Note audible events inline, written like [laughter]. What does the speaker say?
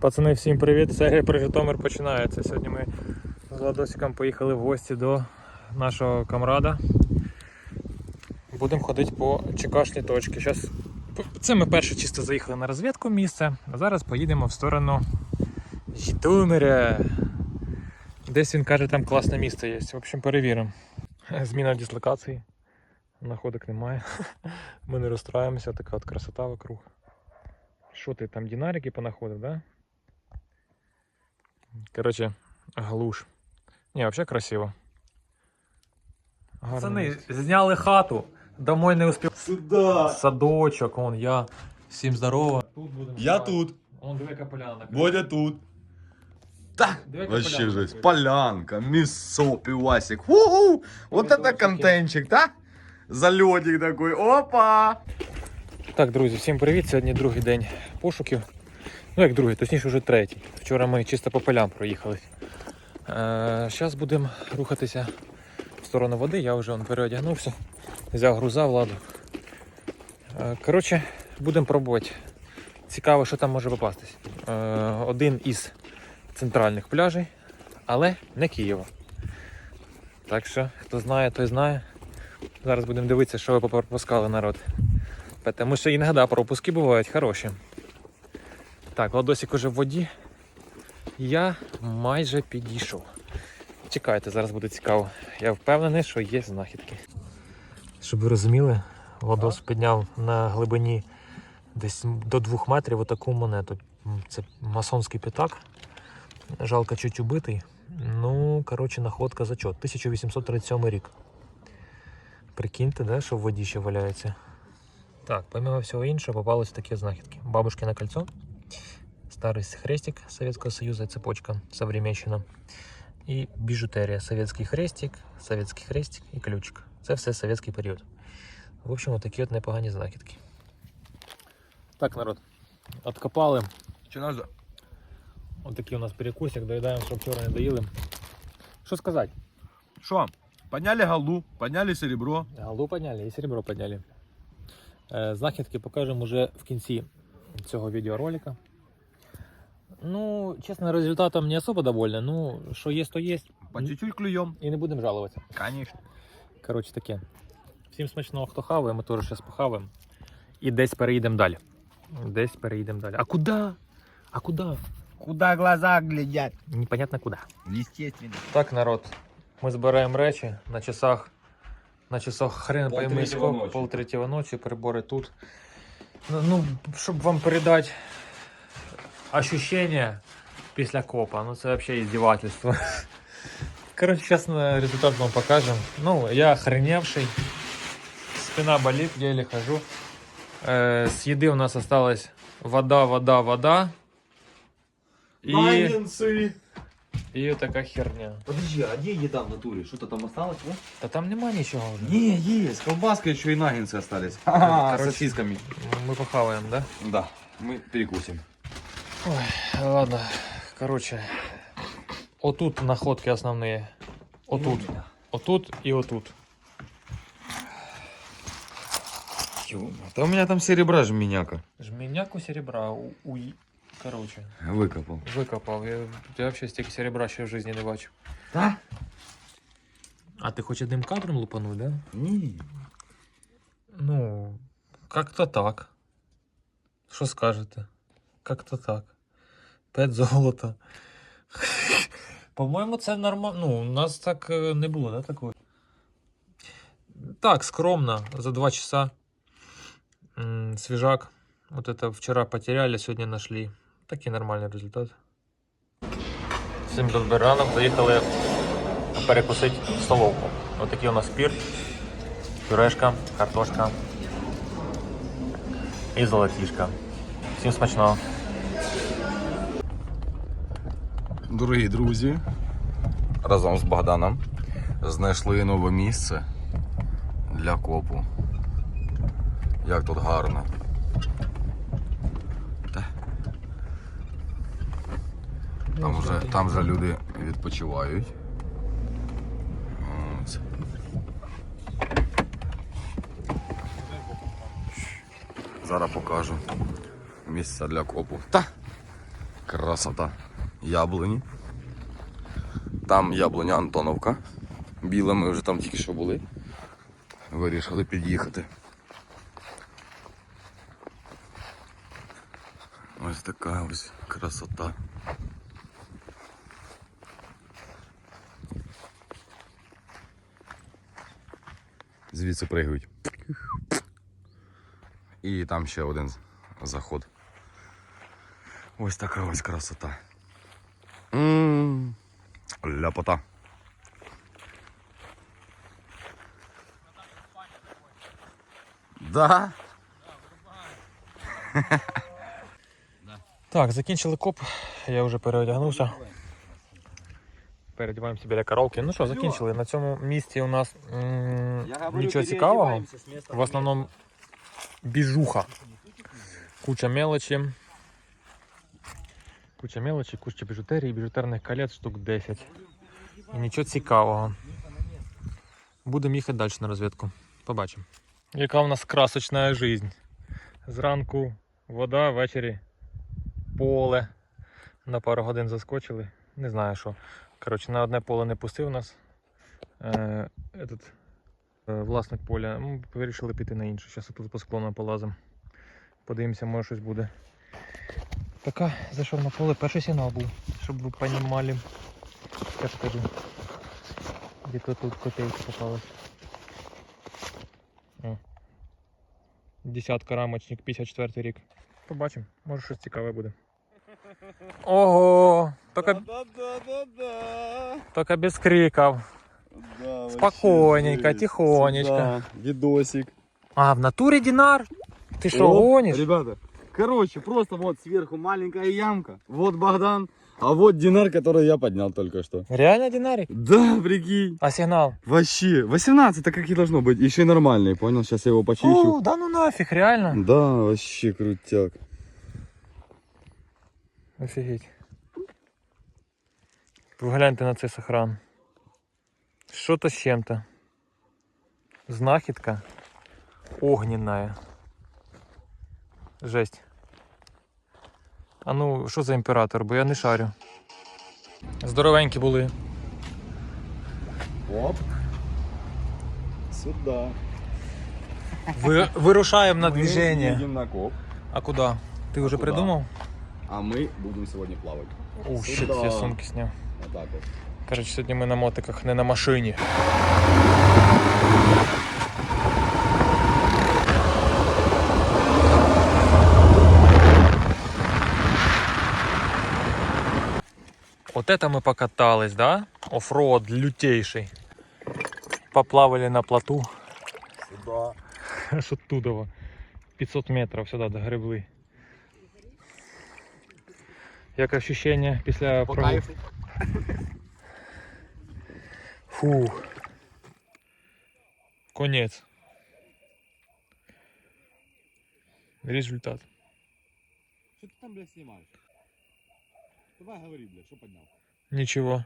Пацани, всім привіт! Серія про Житомир починається. Сьогодні ми з Владосиком поїхали в гості до нашого камрада. Будемо ходити по чекашні точки. Щас... Це ми перше чисто заїхали на розвідку місце, а зараз поїдемо в сторону Житомиря. Десь він каже, там класне місце є. В общем, перевіримо. Зміна дислокації. Находок немає. [laughs] Ми не розстраємося, така от красота вокруг. Що ти там динарики понаходив, да? Короче, глуш. Не, вообще красиво. Гарне Пацани, місце. зняли хату, домой не успів. Сюда. Садочок, он я. Всім здорово. Тут будемо Я спати. тут. Он диви яка поляна накрита. Бодя тут. Так, Диви, яка вообще поляна жесть. накрита. Полянка, мясо, пивасик. Уху! Вот это Помидорчики. контентчик, да? Залетик такой. Опа! Так, друзі, всім привіт. Сьогодні другий день пошуків. Ну, як другий, точніше вже третій. Вчора ми чисто по полям проїхали. Е, Зараз будемо рухатися в сторону води. Я вже он, переодягнувся, взяв груза владу. Е, Коротше, будемо пробувати. Цікаво, що там може попастись. Е, Один із центральних пляжей, але не Києва. Так що, хто знає, той знає. Зараз будемо дивитися, що ви попропускали народ. Тому що іноді пропуски бувають хороші. Так, Ладосик уже в воді. Я майже підійшов. Чекайте, зараз буде цікаво. Я впевнений, що є знахідки. Щоб ви розуміли, Ладос підняв на глибині десь до 2 метрів отаку монету. Це масонський п'ятак. Жалко чуть убитий. Ну, коротше, находка зачот. 1837 рік. Прикиньте, да, що в воді ще валяється. Так, помимо всего іншого, попались такі знахідки. Бабушкино кольцо, старий хрестик Советского Союза, цепочка современщина. І біжутерія, советський хрестик, советський хрестик і ключик. Це все совєтський період. В общем, отакі от непогані знахідки. Так, народ, откопали. Че надо? Отакий у нас перекусик, доїдаємо, що вчора не доїли. Що сказати? Что? Подняли галу, подняли серебро. Галду підняли і серебро підняли. Е, Знахідки покажемо вже в кінці цього відеоролика. Ну, чесно, результатом не особо довольна. Ну, що є, то є. По чуть-чуть клюем. І не будемо жалуватися. Конечно. Коротше таке. Всім смачного, хто хаває, ми теж зараз похаваємо. І десь переїдемо далі. Десь переїдемо далі. А куди? А куди? Куда глаза глядят? Непонятно куди. Естественно. Так, народ, ми збираємо речі на часах. На часах хрен пойми сколько, пол третього ночі, прибори тут. Ну, ну, щоб вам передати ощущення після копа, ну це взагалі іздівательство. Коротше, зараз результат вам покажемо. Ну, я охреневший. Спина болит, еле хожу. Э, с еды у нас осталась вода, вода, вода. И, Майнинцы. и вот такая херня. Подожди, а где еда в натуре? Что-то там осталось, да? Та там нема нічого вже. Не, есть. Колбаска еще и наггинсы остались. Ага, Короче. с сосисками. Ми похаваємо, да? Да, мы перекусим. Ой, ладно. Короче, отут находки основные. Отут. Отут и отут. Да у меня там серебра жменяка. Жменяку серебра. У, у... Короче, Выкопал. викопав. Я, я вообще стільки серебра ще в житті не бачив. Да? А ти хочеш одним кадром лупануть, да? Не. Ну, как-то так. Що скажете? Как-то так. П'ять золота. По-моєму, це нормально. Ну, у нас так е, не було, да, такого? Так, скромно, за два часа. М, Свежак. Вот это вчера потеряли, сегодня нашли. Такий нормальний результат. Всім добрий ранок. Заїхали перекусити в столовку. Ось такий у нас пір. Пюрешка, картошка і золотішка. Всім смачного. Дорогі друзі, разом з Богданом знайшли нове місце для копу. Як тут гарно. Там вже, там вже люди відпочивають. Ось. Зараз покажу місце для копу. Та Красота. Яблуні. Там яблуня Антоновка. Біла, ми вже там тільки що були. Вирішили під'їхати. Ось така ось красота. Звідси пригають. І там ще один заход. Ось така ось красота. Ляпота. Да? [laughs] Так, закінчили коп, я вже переодягнувся. Передіваємося біля караоке. Ну що, закінчили. На цьому місці у нас м, нічого цікавого. В основному біжуха. Куча мелочі. Куча мелочі, куча біжутерії, біжутерних колець штук 10. І нічого цікавого. Будемо їхати далі на розвідку. Побачимо. Яка у нас красочна життя. Зранку вода, ввечері поле. На пару годин заскочили. Не знаю що. Коротше, на одне поле не пустив нас. Е, этот, е, власник поля. Ми вирішили піти на інше. Зараз тут по склону полазимо. Подивимося, може щось буде. Така зайшов на поле, перший сигнал був, щоб ви розуміли. Я скажу. Где-то тут копейка попалась. О. Десятка рамочник, 54 рік. Побачимо, може щось цікаве буде. Ого! Тільки, Да-да-да-да. тільки без криків. Да, Спокойненько, вообще, тихонечко. сюда, Видосик. А, в натурі Динар? Ти що, О, гониш? Ребята, короче, просто вот сверху маленькая ямка. Вот Богдан, а вот Динар, который я поднял только что. Реально Динарик? Да, прикинь. А сигнал? Вообще, 18 так как и должно быть. Еще и нормальный, понял? Сейчас я его почищу. О, да ну нафиг, реально. Да, вообще крутяк. Офігеть. Погляньте на цей сохран. Що-то з чим-то. Знахідка огненная. Жесть. А ну, що за імператор? Бо я не шарю. Здоровенькі були. Оп. Сюда. Ви, вирушаємо на едем на коп, А куди? Ти вже куди? придумав? а мы будем сегодня плавать. О, щит, я сумки сняв. Вот так вот. Коротше, сьогодні ми на мотиках, не на машині. Вот это мы покатались, да? Оффроуд лютейший. Поплавали на плоту. Сюда. [laughs] Аж оттуда. 500 метрів сюди догребли. Як ощущення після По прогулки? кайфу. Фух. Конец. Результат. Что ты там, блядь, снимаешь? Давай говори, бля, что поднял? Ничего.